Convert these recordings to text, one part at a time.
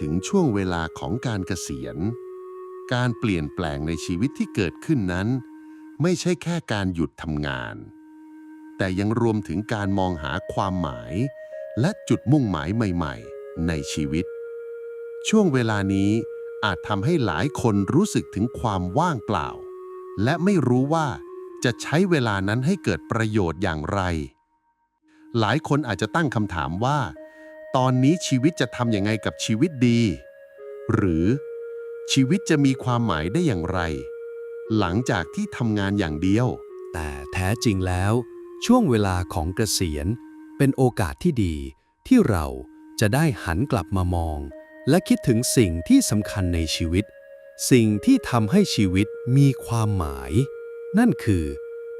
ถึงช่วงเวลาของการเกษียณ การเปลี่ยนแปลงในชีวิตที่เกิดขึ้นนั้น ไม่ใช่แค่การหยุดทำงาน แต่ยังรวมถึงการมองหาความหมาย และจุดมุ่งหมายใหม่ ๆ ในชีวิต ช่วงเวลานี้อาจทำให้หลายคนรู้สึกถึงความว่างเปล่า และไม่รู้ว่าจะใช้เวลานั้นให้เกิดประโยชน์อย่างไร หลายคนอาจจะตั้งคำถามว่า ตอนนี้ชีวิตจะทำยังไงกับชีวิตดี หรือชีวิตจะมีความหมายได้อย่างไร หลังจากที่ทำงานอย่างเดียว แต่แท้จริงแล้ว ช่วงเวลาของเกษียณ เป็นโอกาสที่ดี ที่เราจะได้หันกลับมามอง และคิดถึงสิ่งที่สำคัญในชีวิต สิ่งที่ทำให้ชีวิตมีความหมาย นั่นคือ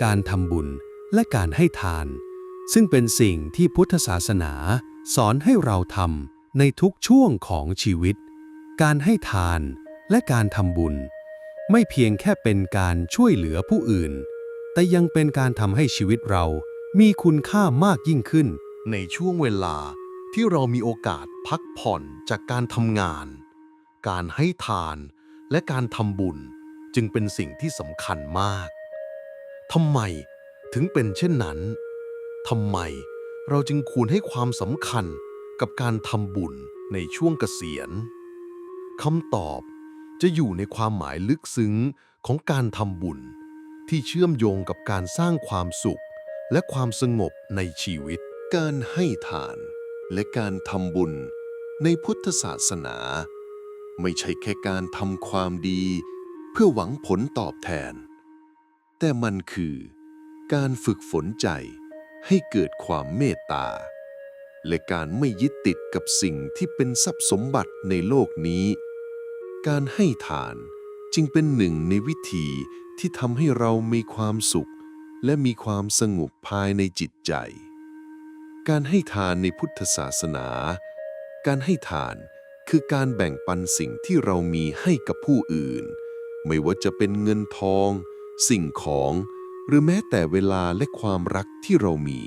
การทำบุญและการให้ทาน ซึ่งเป็นสิ่งที่พุทธศาสนา สอนให้เราทำในทุกช่วงของชีวิต การให้ทานและการทำบุญ ไม่เพียงแค่เป็นการช่วยเหลือผู้อื่น แต่ยังเป็นการทำให้ชีวิตเรามีคุณค่ามากยิ่งขึ้น ในช่วงเวลาที่เรามีโอกาสพักผ่อนจากการทำงาน การให้ทานและการทำบุญจึงเป็นสิ่งที่สำคัญมากทำไมถึงเป็นเช่นนั้นทำไม เราจึงควรให้ความสำคัญกับการทำบุญในช่วงเกษียณคำตอบจะอยู่ในความหมายลึกซึ้งของการทำบุญ ที่เชื่อมโยงกับการสร้างความสุข และความสงบในชีวิต การให้ทาน และการทำบุญในพุทธศาสนา ไม่ใช่แค่การทำความดี เพื่อหวังผลตอบแทน แต่มันคือการฝึกฝนใจ ให้เกิดความเมตตา และการไม่ยึดติดกับสิ่งที่เป็นทรัพย์สมบัติในโลกนี้ การให้ทานจึงเป็นหนึ่งในวิธีที่ทำให้เรามีความสุข และมีความสงบภายในจิตใจ การให้ทานในพุทธศาสนา การให้ทานคือการแบ่งปันสิ่งที่เรามีให้กับผู้อื่น ไม่ว่าจะเป็นเงินทอง สิ่งของ หรือแม้แต่เวลาและความรักที่เรามี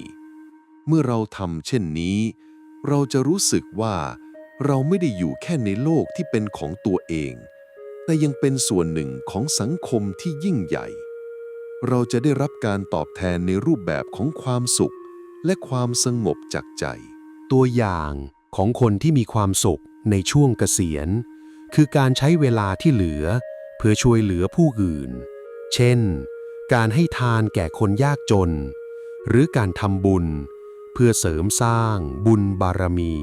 เมื่อเราทำเช่นนี้ เราจะรู้สึกว่า เราไม่ได้อยู่แค่ในโลกที่เป็นของตัวเอง แต่ยังเป็นส่วนหนึ่งของสังคมที่ยิ่งใหญ่ เราจะได้รับการตอบแทนในรูปแบบของความสุข และความสงบจากใจ ตัวอย่างของคนที่มีความสุขในช่วงเกษียณ คือการใช้เวลาที่เหลือ เพื่อช่วยเหลือผู้อื่น เช่น การให้ทานแก่คนยากจน หรือการทำบุญ เพื่อเสริมสร้างบุญบารมี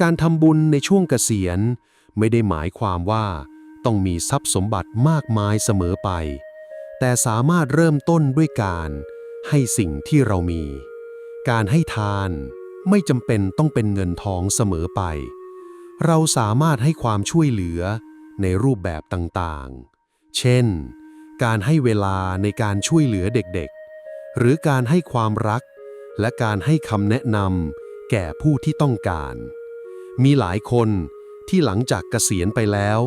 การทำบุญในช่วงเกษียณ ไม่ได้หมายความว่าต้องมีทรัพย์สมบัติมากมายเสมอไป แต่สามารถเริ่มต้นด้วยการให้สิ่งที่เรามี การให้ทานไม่จำเป็นต้องเป็นเงินทองเสมอไป เราสามารถให้ความช่วยเหลือในรูปแบบต่างๆ เช่น การให้เวลาในการช่วยเหลือเด็กๆ หรือการให้ความรัก และการให้คำแนะนำแก่ผู้ที่ต้องการ มีหลายคนที่หลังจากเกษียณไปแล้ว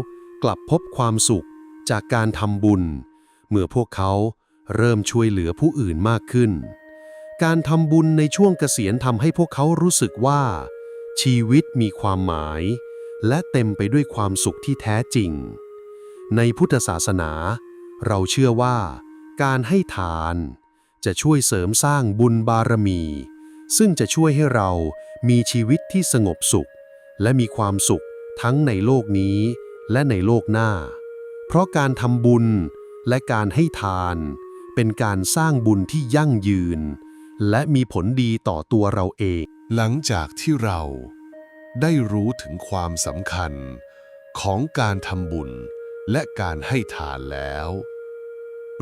กลับพบความสุขจากการทำบุญ เมื่อพวกเขาเริ่มช่วยเหลือผู้อื่นมากขึ้น การทำบุญในช่วงเกษียณทำให้พวกเขารู้สึกว่า ชีวิตมีความหมาย และเต็มไปด้วยความสุขที่แท้จริง ในพุทธศาสนา เราเชื่อว่า การให้ทาน จะช่วยเสริมสร้างบุญบารมี ซึ่งจะช่วยให้เรามีชีวิตที่สงบสุข และมีความสุขทั้งในโลกนี้ และในโลกหน้า เพราะการทำบุญและการให้ทาน เป็นการสร้างบุญที่ยั่งยืน และมีผลดีต่อตัวเราเอง หลังจากที่เราได้รู้ถึงความสำคัญของการทำบุญ และการให้ทานแล้ว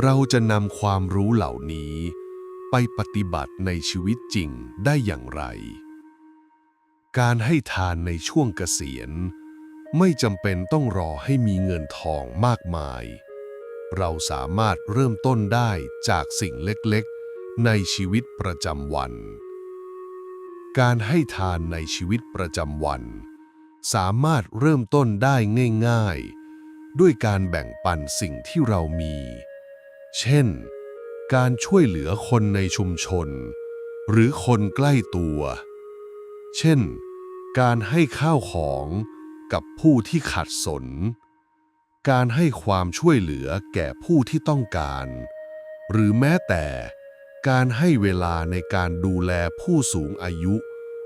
เราจะนำความรู้เหล่านี้ ไปปฏิบัติในชีวิตจริงได้อย่างไร การให้ทานในช่วงเกษียณ ไม่จำเป็นต้องรอให้มีเงินทองมากมาย เราสามารถเริ่มต้นได้จากสิ่งเล็กๆ ในชีวิตประจำวัน การให้ทานในชีวิตประจำวัน สามารถเริ่มต้นได้ง่าย ๆ ด้วยการแบ่งปันสิ่งที่เรามี เช่น การช่วยเหลือคนในชุมชน หรือคนใกล้ตัว เช่น การให้ข้าวของกับผู้ที่ขัดสน การให้ความช่วยเหลือแก่ผู้ที่ต้องการ หรือแม้แต่การให้เวลาในการดูแลผู้สูงอายุ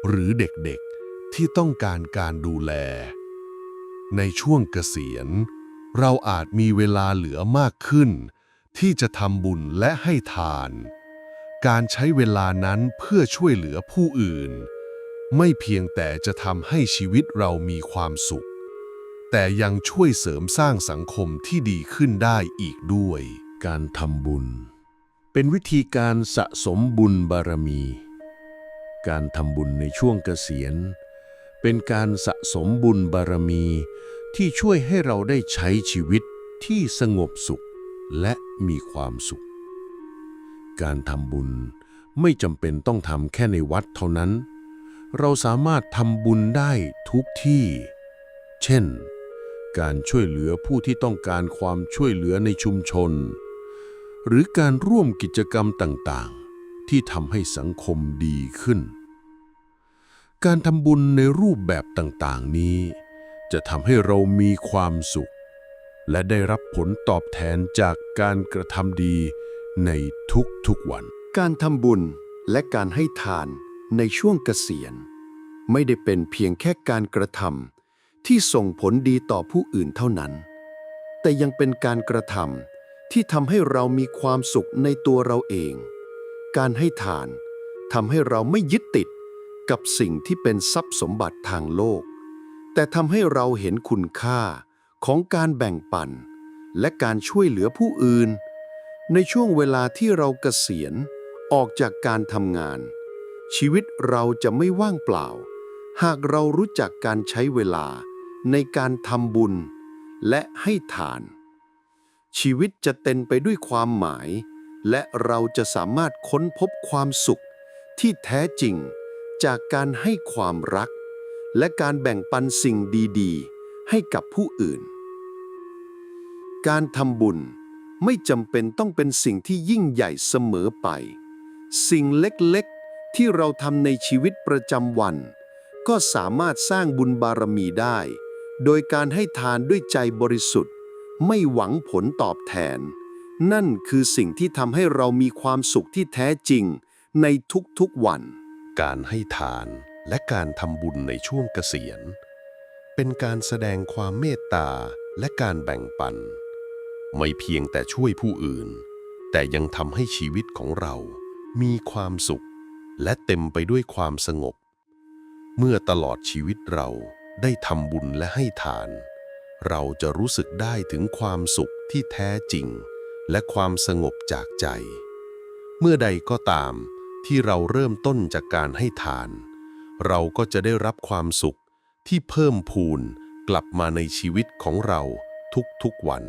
หรือเด็กๆที่ต้องการการดูแล ในช่วงเกษียณ เราอาจมีเวลาเหลือมากขึ้น ที่จะทำบุญและให้ทาน การใช้เวลานั้นเพื่อช่วยเหลือผู้อื่น ไม่เพียงแต่จะทำให้ชีวิตเรามีความสุข แต่ยังช่วยเสริมสร้างสังคมที่ดีขึ้นได้อีกด้วย การทำบุญ เป็นวิธีการสะสมบุญบารมี การทำบุญในช่วงเกษียณ เป็นการสะสมบุญบารมี ที่ช่วยให้เราได้ใช้ชีวิตที่สงบสุขและมีความสุข การทำบุญไม่จำเป็นต้องทำแค่ในวัดเท่านั้น เราสามารถทำบุญได้ทุกที่ เช่น การช่วยเหลือผู้ที่ต้องการความช่วยเหลือในชุมชน หรือการร่วมกิจกรรมต่างๆ ที่ทำให้สังคมดีขึ้น การทำบุญในรูปแบบต่างๆนี้ จะทำให้เรามีความสุข และได้รับผลตอบแทนจากการกระทำดีในทุกๆวัน การทำบุญและการให้ทานในช่วงเกษียณ ไม่ได้เป็นเพียงแค่การกระทำที่ส่งผลดีต่อผู้อื่นเท่านั้น แต่ยังเป็นการกระทำที่ทำให้เรามีความสุขในตัวเราเอง การให้ทานทำให้เราไม่ยึดติดกับสิ่งที่เป็นทรัพย์สมบัติทางโลก แต่ทำให้เราเห็นคุณค่าของการแบ่งปัน และการช่วยเหลือผู้อื่น ในช่วงเวลาที่เราเกษียณออกจากการทำงาน ชีวิตเราจะไม่ว่างเปล่า หากเรารู้จักการใช้เวลาในการทำบุญ และให้ทาน ชีวิตจะเต็มไปด้วยความหมาย และเราจะสามารถค้นพบความสุขที่แท้จริงจากการให้ความรัก และการแบ่งปันสิ่งดีๆ ให้กับผู้อื่น การทำบุญไม่จำเป็นต้องเป็นสิ่งที่ยิ่งใหญ่เสมอไป สิ่งเล็กๆ ที่เราทำในชีวิตประจำวัน ก็สามารถสร้างบุญบารมีได้ โดยการให้ทานด้วยใจบริสุทธิ์ ไม่หวังผลตอบแทน นั่นคือสิ่งที่ทำให้เรามีความสุขที่แท้จริงในทุกๆวัน การให้ทาน และการทำบุญในช่วงเกษียณ เป็นการแสดงความเมตตาและการแบ่งปัน ไม่เพียงแต่ช่วยผู้อื่น แต่ยังทำให้ชีวิตของเรามีความสุข และเต็มไปด้วยความสงบ เมื่อตลอดชีวิตเราได้ทำบุญและให้ทาน เราจะรู้สึกได้ถึงความสุขที่แท้จริง และความสงบจากใจ เมื่อใดก็ตามที่เราเริ่มต้นจากการให้ทาน เราก็จะได้รับความสุขที่เพิ่มพูนกลับมาในชีวิตของเราทุกๆวัน